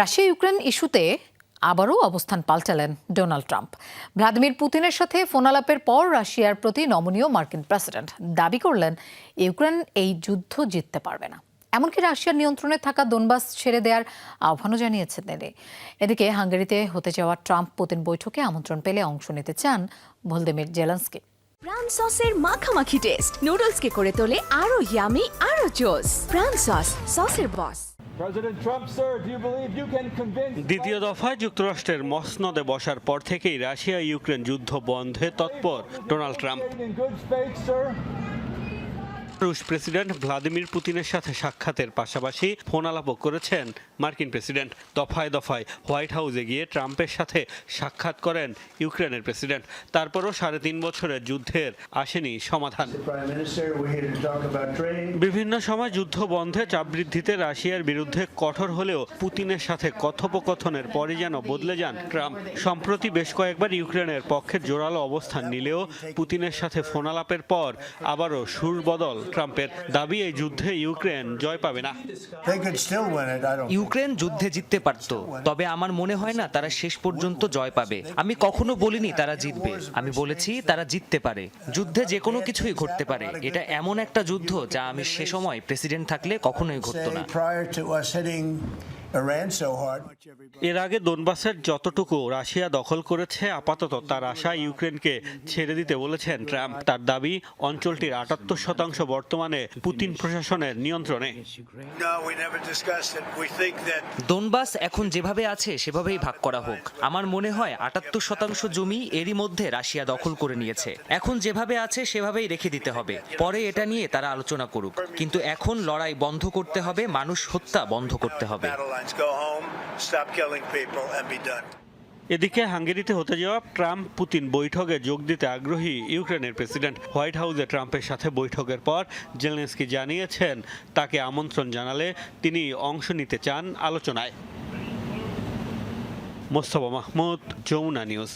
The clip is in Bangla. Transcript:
রাশিয়া ইউক্রেন ইস্যুতে আবারও অবস্থান পাল্টালেন ডোনাল্ড ট্রাম্প। ভ্লাদিমির পুতিনের সাথে ফোনালাপের পর রাশিয়ার প্রতি নমনীয় মার্কিন প্রেসিডেন্ট দাবি করলেন, ইউক্রেন এই যুদ্ধ জিততে পারবে না। এমনকি রাশিয়ার নিয়ন্ত্রণে থাকা দোনবাস ছেড়ে দেওয়ার আহ্বানও জানিয়েছেন তিনি। এদিকে হাঙ্গেরিতে হতে যাওয়া ট্রাম্প পুতিন বৈঠকে আমন্ত্রণ পেলে অংশ নিতে চান ভলদেমির জেলেন্সকি। প্রাণ সসের মাখামাখি টেস্ট নুডলসকে করে তোলে আরও ইয়ামি আরও জোস প্রাণ সস সসের বস President Trump, sir, do you believe you can convince দ্বিতীয় দফায় যুক্তরাষ্ট্রের মসনদে বসার পর থেকেই রাশিয়া ইউক্রেন যুদ্ধ বন্ধে তৎপর ডোনাল্ড ট্রাম্প। রুশ প্রেসিডেন্ট ভ্লাদিমির পুতিনের সাথে সাক্ষাতের পাশাপাশি ফোন আলাপও করেছেন মার্কিন প্রেসিডেন্ট। দফায় দফায় হোয়াইট হাউসে গিয়ে ট্রাম্পের সাথে সাক্ষাৎ করেন ইউক্রেনের প্রেসিডেন্ট। তারপরও সাড়ে তিন বছরের যুদ্ধের আসেনি সমাধান. বিভিন্ন সময় যুদ্ধ বন্ধে চাপ বৃদ্ধিতে রাশিয়ার বিরুদ্ধে কঠোর হলেও পুতিনের সাথে কথোপকথনের পরে যেন বদলে যান ট্রাম্প। সম্প্রতি বেশ কয়েকবার ইউক্রেনের পক্ষে জোরালো অবস্থান নিলেও পুতিনের সাথে ফোনালাপের পর আবারও সুর বদল। ট্রাম্পের দাবি এই যুদ্ধে ইউক্রেন জয় পাবে না. ইউক্রেন যুদ্ধে জিততে পারত তবে আমার মনে হয় না তারা শেষ পর্যন্ত জয় পাবে। আমি কখনো বলিনি তারা জিতবে আমি বলেছি তারা জিততে পারে। যুদ্ধে যে কোনো কিছুই ঘটতে পারে। এটা এমন একটা যুদ্ধ যা আমি সে সময় প্রেসিডেন্ট থাকলে কখনোই ঘটতো না। এর আগে দোনবাসের যতটুকু রাশিয়া দখল করেছে আপাতত তার আশা ইউক্রেনকে ছেড়ে দিতে বলেছেন ট্রাম্প। তার দাবি অঞ্চলটির আটাত্তর শতাংশ বর্তমানে পুতিন প্রশাসনের নিয়ন্ত্রণে। দোনবাস এখন যেভাবে আছে সেভাবেই ভাগ করা হোক। আমার মনে হয় আটাত্তর শতাংশ জমি এরই মধ্যে রাশিয়া দখল করে নিয়েছে। এখন যেভাবে আছে সেভাবেই রেখে দিতে হবে। পরে এটা নিয়ে তারা আলোচনা করুক। কিন্তু এখন লড়াই বন্ধ করতে হবে মানুষ হত্যা বন্ধ করতে হবে। Lines go home, stop killing people, and be done. এদিকে হাঙ্গেরিতে হতে যাওয়া ট্রাম্প পুতিন বৈঠকে যোগ দিতে আগ্রহী ইউক্রেনের প্রেসিডেন্ট হোয়াইট হাউসে ট্রাম্পের সাথে বৈঠকের পর জেলেন্সকি জানিয়েছেন তাকে আমন্ত্রণ জানালে তিনি অংশ নিতে চান আলোচনায় মোস্তফা মাহমুদ যমুনা নিউজ